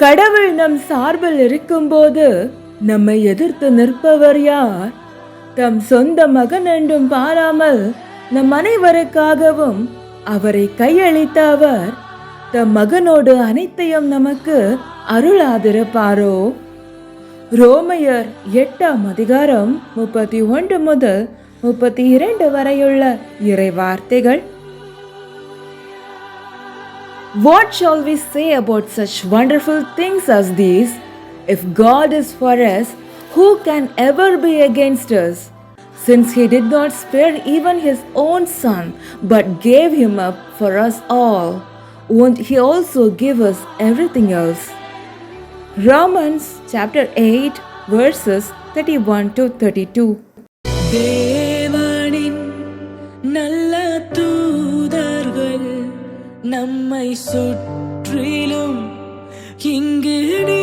கடவுள் நம் சார்பில் இருக்கும்போது நம்மை எதிர்த்து நிற்பவர் யார்? தம் சொந்த மகன் என்றும் பாராமல் நம் அனைவருக்காகவும் அவரை கையளித்த அவர் தம் மகனோடு அனைத்தையும் நமக்கு அருளாதிருப்பாரோ? ரோமையர் எட்டாம் அதிகாரம் முப்பத்தி ஒன்று முதல் முப்பத்தி இரண்டு வரையுள்ள இறை வார்த்தைகள் What shall we say about such wonderful things as these? If God is for us, who can ever be against us? Since he did not spare even his own son, but gave him up for us all, won't he also give us everything else? Romans chapter 8, verses 31 to 32. நம்மை சுற்றிலும் இங்கு நீ